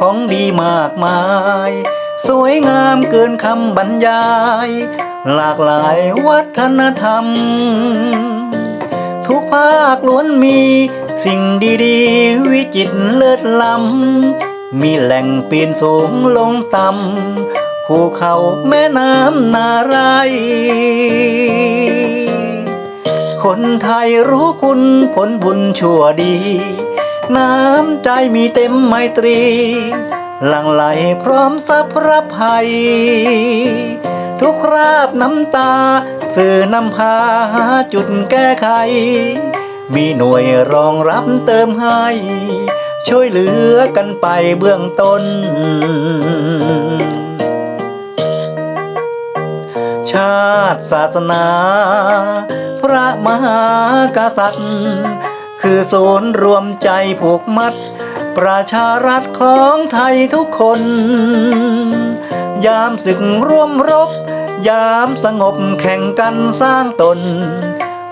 ของดีมากมาย สวยงามเกินคำบรรยาย หลากหลายวัฒนธรรม ทุกภาคล้วนมีสิ่งดีๆ วิจิตรเลิศล้ำ มีแหล่งปีนสูงลงต่ำภูเขาแม่น้ำนาไร คนไทยรู้คุณผลบุญชั่วดี น้ำใจมีเต็มไมตรี หลั่งไหลพร้อมสัพระภัย ทุกคราบน้ำตา สื่อนำพาหาจุดแก้ไข มีหน่วยรองรับเติมให้ ช่วยเหลือกันไปเบื้องต้น ชาติศาสนา พระมหากษัตริย์ คือศูนย์รวมใจผูกมัด ประชารัฐของไทยทุกคน ยามศึกร่วมรบ ยามสงบแข่งกันสร้างตน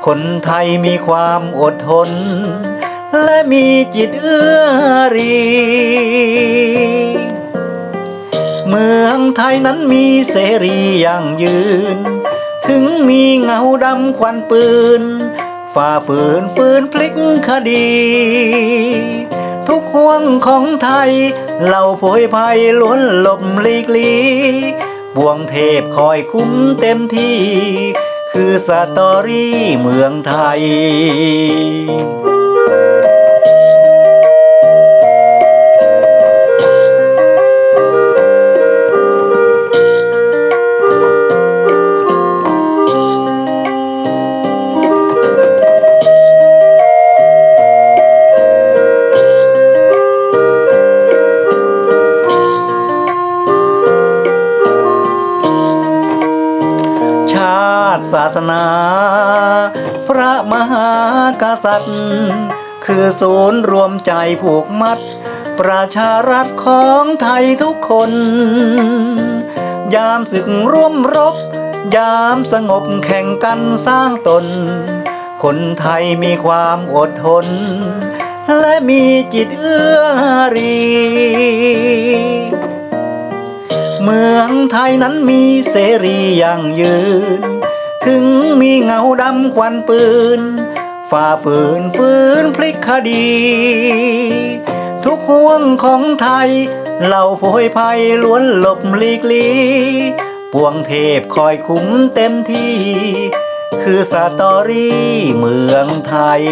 คนไทยมีความอดทน และมีจิตเอื้อรี เมืองไทยนั้นมีเสรีอยั่งยืน ถึงมีเงาดำควันปืน ฝ่าฝืนฝืนพลิกคดี ทุกห่วงของไทยเหล่าโผยภัยล้วนหลบหลีกลีบวงเทพคอยคุ้มเต็มที่ คือสตอรี่เมืองไทย ศาสนา พระมหากษัตริย์ คือศูนย์รวมใจผูกมัด ประชารัฐของไทยทุกคน ยามศึกร่วมรบ ยามสงบแข่งกันสร้างตน คนไทยมีความอดทน และมีจิตเอื้ออารีเมืองไทยนั้นมีเสรีอยั่งยืน ถึงมีเงาดำควันปืน ฝ่าฝืนฝืนพลิกคดี ทุกห่วงของไทยเหล่าโผยภัยล้วนหลบหลีกลีปวงเทพคอยคุ้มเต็มที่ คือสตอรี่เมืองไทย